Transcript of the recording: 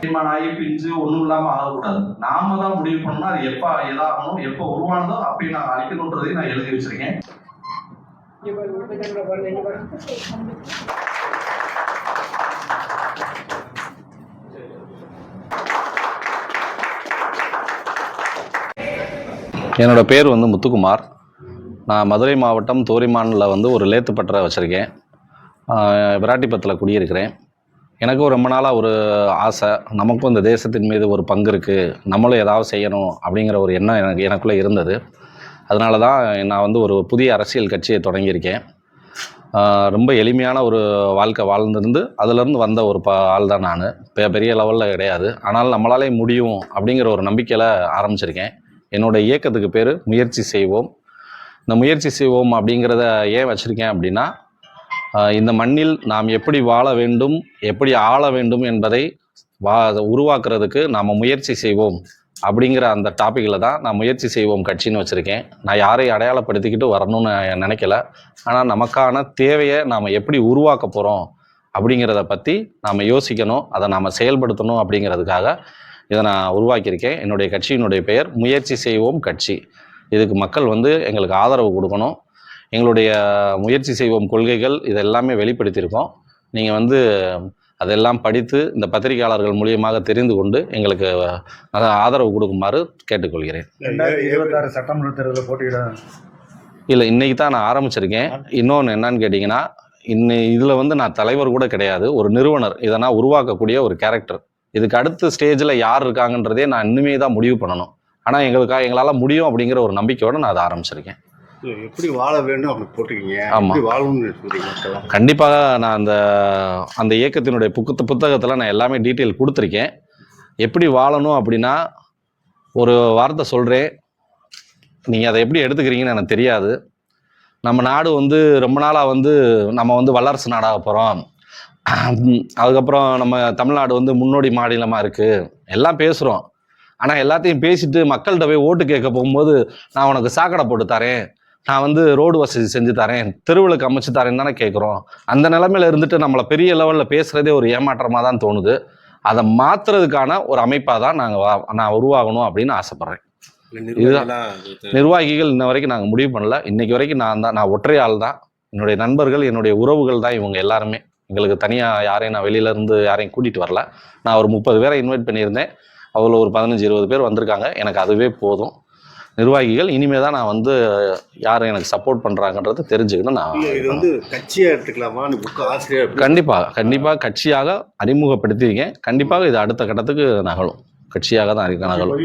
தீர்மானாகி பிஞ்சு ஒண்ணும் இல்லாம ஆகக்கூடாது. நாம தான் முடிவு பண்ணணும். அது எப்ப எதாகணும் எப்ப உருவானதோ அப்படி நான் அழிக்கணுன்றதையும் நான் எழுதி வச்சிருக்கேன். என்னோடய பேர் வந்து முத்துக்குமார். நான் மதுரை மாவட்டம் தோரிமானில் வந்து ஒரு லேத்து பட்டறை வச்சுருக்கேன். விராட்டிப்பத்தில் குடியிருக்கிறேன். எனக்கும் ரொம்ப நாளாக ஒரு ஆசை நமக்கும் இந்த தேசத்தின் மீது ஒரு பங்கு இருக்குது நம்மளும் ஏதாவது செய்யணும் அப்படிங்கிற ஒரு எண்ணம் எனக்கு எனக்குள்ளே இருந்தது. அதனால தான் நான் வந்து ஒரு புதிய அரசியல் கட்சியை தொடங்கியிருக்கேன். ரொம்ப எளிமையான ஒரு வாழ்க்கை வாழ்ந்திருந்து அதுலேருந்து வந்த ஒரு ப ஆள் தான் நான். பெ பெரிய லெவலில் கிடையாது. ஆனால் நம்மளாலே முடியும் அப்படிங்கிற ஒரு நம்பிக்கையில் ஆரம்பிச்சிருக்கேன். என்னோடய இயக்கத்துக்கு பேர் முயற்சி செய்வோம். இந்த முயற்சி செய்வோம் அப்படிங்கிறத ஏன் வச்சுருக்கேன் அப்படின்னா இந்த மண்ணில் நாம் எப்படி வாழ வேண்டும் எப்படி ஆள வேண்டும் என்பதை வா உருவாக்குறதுக்கு நாம் முயற்சி செய்வோம். அப்படிங்கிற அந்த டாப்பிக்கில் தான் நான் முயற்சி செய்வோம் கட்சின்னு வச்சுருக்கேன். நான் யாரையும் அடையாளப்படுத்திக்கிட்டு வரணும்னு நினைக்கல. ஆனால் நமக்கான தேவையை நாம் எப்படி உருவாக்க போகிறோம் அப்படிங்கிறத பற்றி நாம் யோசிக்கணும் அதை நாம் செயல்படுத்தணும் அப்படிங்கிறதுக்காக இதை நான் உருவாக்கியிருக்கேன். என்னுடைய கட்சியினுடைய பெயர் முயற்சி செய்வோம் கட்சி. இதுக்கு மக்கள் வந்து எங்களுக்கு ஆதரவு கொடுக்கணும். எங்களுடைய முயற்சி செய்வோம் கொள்கைகள் இதெல்லாமே வெளிப்படுத்தியிருக்கோம். நீங்கள் வந்து அதெல்லாம் படித்து இந்த பத்திரிகையாளர்கள் மூலியமாக தெரிந்து கொண்டு எங்களுக்கு ஆதரவு கொடுக்குமாறு கேட்டுக்கொள்கிறேன். ரெண்டாயிரத்தி இருபத்தாறு சட்டமன்ற தேர்தலில் போட்டியிட இல்லை இன்னைக்கு தான் நான் ஆரம்பிச்சிருக்கேன். இன்னொன்று என்னன்னு கேட்டிங்கன்னா இன்னை இதில் வந்து நான் தலைவர் கூட கிடையாது. ஒரு நிறுவனர் இதை நான் உருவாக்கக்கூடிய ஒரு கேரக்டர் இதுக்கு அடுத்த ஸ்டேஜில் யார் இருக்காங்கன்றதே நான் இன்னுமே தான் முடிவு பண்ணணும். ஆனால் எங்களுக்காக எங்களால் முடியும் அப்படிங்கிற ஒரு நம்பிக்கையோடு நான் அதை ஆரம்பிச்சிருக்கேன். எப்படி வாழ வேண்டும் அப்படி போட்டிருக்கீங்க ஆமா. எப்படி வாழணும்னு? கண்டிப்பாக நான் அந்த அந்த இயக்கத்தினுடைய புக்கத்து புத்தகத்தில் நான் எல்லாமே டீட்டெயில் கொடுத்துருக்கேன். எப்படி வாழணும் அப்படின்னா ஒரு வார்த்தை சொல்கிறேன் நீங்கள் அதை எப்படி எடுத்துக்கிறீங்கன்னு எனக்கு தெரியாது. நம்ம நாடு வந்து ரொம்ப நாளாக வந்து நம்ம வந்து வல்லரசு நாடாக போகிறோம் அதுக்கப்புறம் நம்ம தமிழ்நாடு வந்து முன்னோடி மாநிலமாக இருக்குது எல்லாம் பேசுகிறோம் ஆனால் எல்லாத்தையும் பேசிட்டு மக்கள்கிட்ட போய் ஓட்டு கேட்க போகும்போது நான் உனக்கு சாக்கடை போட்டு தரேன். நான் வந்து ரோடு வசதி செஞ்சு தரேன் தெருவுகளுக்கு அமைச்சு தரேன்னு தானே கேட்குறோம் அந்த நிலமையில இருந்துட்டு நம்மளை பெரிய லெவலில் பேசுகிறதே ஒரு ஏமாற்றமாக தான் தோணுது. அதை மாற்றுறதுக்கான ஒரு அமைப்பாக தான் நாங்கள் நான் உருவாகணும் அப்படின்னு ஆசைப்பட்றேன். நிர்வாகிகளா இன்ன வரைக்கும் நாங்கள் முடிவு பண்ணல. இன்னைக்கு வரைக்கும் நான் தான் நான் ஒற்றை ஆள் தான். என்னுடைய நண்பர்கள் என்னுடைய உறவுகள் தான் இவங்க எல்லாருமே. எங்களுக்கு தனியாக யாரையும் நான் வெளியில இருந்து யாரையும் கூட்டிகிட்டு வரல. நான் ஒரு முப்பது பேரை இன்வைட் பண்ணியிருந்தேன். அவ்வளோ ஒரு பதினஞ்சு இருபது பேர் வந்திருக்காங்க. எனக்கு அதுவே போதும். நிர்வாகிகள் இனிமே தான் நான் வந்து யார் எனக்கு சப்போர்ட் பண்ணுறாங்கன்றது தெரிஞ்சுக்கணும் இல்ல, இது நான் வந்து கட்சியா எடுத்துக்கலாமா? நீ புக் ஆசிரியர் கண்டிப்பாக கண்டிப்பாக கட்சியாக அறிமுகப்படுத்தியிருக்கேன். கண்டிப்பாக இது அடுத்த கட்டத்துக்கு நகலும் கட்சியாக தான் நகலும்